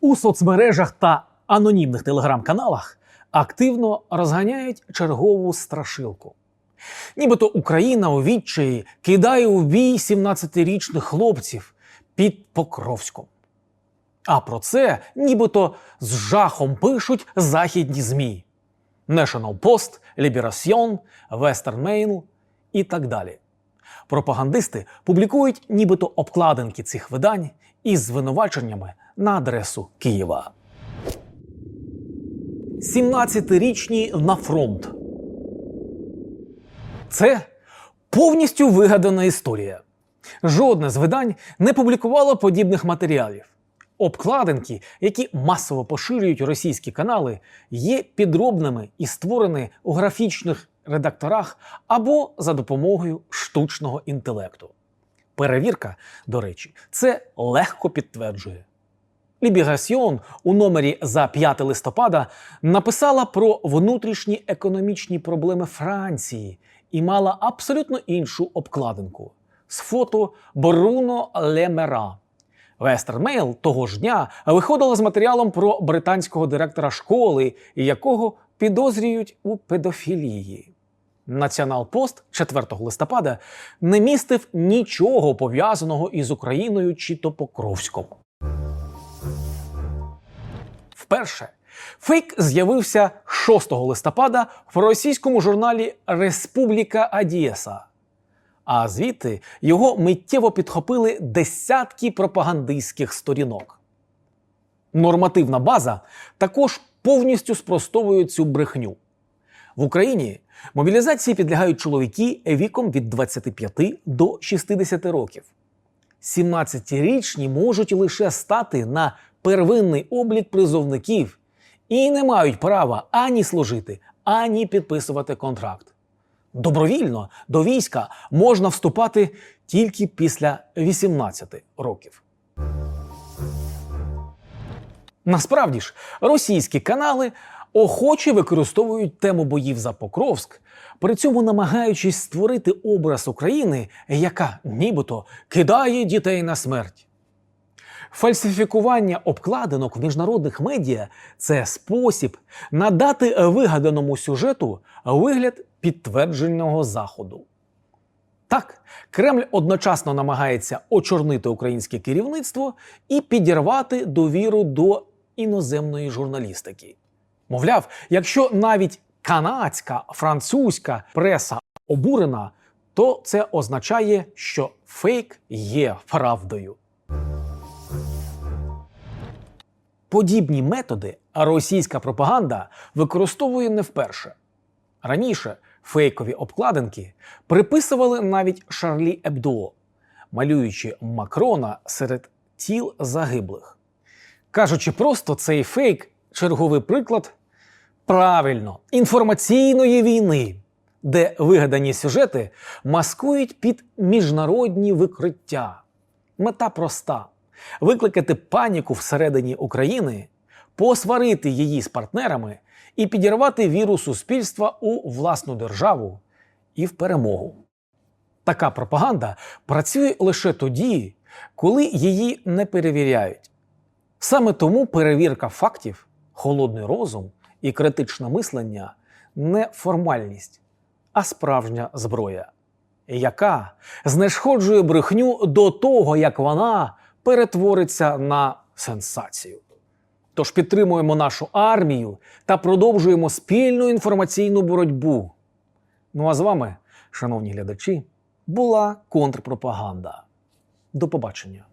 У соцмережах та анонімних телеграм-каналах активно розганяють чергову страшилку. Нібито Україна у відчаї кидає у бій 17-річних хлопців під Покровськом. А про це нібито з жахом пишуть західні ЗМІ: National Post, Liberation, Western Mail і так далі. Пропагандисти публікують нібито обкладинки цих видань із звинуваченнями на адресу Києва. 17-річні на фронт. Це повністю вигадана історія. Жодне з видань не публікувало подібних матеріалів. Обкладинки, які масово поширюють російські канали, є підробними і створені у графічних редакторах або за допомогою штучного інтелекту. Перевірка, до речі, це легко підтверджує. Лібігаціон у номері за 5 листопада написала про внутрішні економічні проблеми Франції і мала абсолютно іншу обкладинку з фото Бруно Лемера. Вестерн Мейл того ж дня виходила з матеріалом про британського директора школи, якого підозрюють у педофілії. Націонал Пост 4 листопада не містив нічого пов'язаного із Україною чи то Покровськом. Вперше фейк з'явився 6 листопада в російському журналі Республіка Одєса. А звідти його миттєво підхопили десятки пропагандистських сторінок. Нормативна база також повністю спростовує цю брехню. В Україні мобілізації підлягають чоловіки віком від 25 до 60 років. 17-річні можуть лише стати на первинний облік призовників і не мають права ані служити, ані підписувати контракт. Добровільно до війська можна вступати тільки після 18 років. Насправді ж, російські канали охоче використовують тему боїв за Покровськ, при цьому намагаючись створити образ України, яка нібито кидає дітей на смерть. Фальсифікування обкладинок в міжнародних медіа це спосіб надати вигаданому сюжету вигляд підтвердженого заходу. Так, Кремль одночасно намагається очорнити українське керівництво і підірвати довіру до іноземної журналістики. Мовляв, якщо навіть канадська, французька преса обурена, то це означає, що фейк є правдою. Подібні методи російська пропаганда використовує не вперше. Раніше фейкові обкладинки приписували навіть Шарлі Ебдо, малюючи Макрона серед тіл загиблих. Кажучи просто, цей фейк черговий приклад правильно інформаційної війни, де вигадані сюжети маскують під міжнародні викриття. Мета проста: викликати паніку всередині України, посварити її з партнерами і підірвати віру суспільства у власну державу і в перемогу. Така пропаганда працює лише тоді, коли її не перевіряють. Саме тому перевірка фактів, холодний розум і критичне мислення не формальність, а справжня зброя, яка знешкоджує брехню до того, як вона перетвориться на сенсацію. Тож підтримуємо нашу армію та продовжуємо спільну інформаційну боротьбу. Ну а з вами, шановні глядачі, була контрпропаганда. До побачення.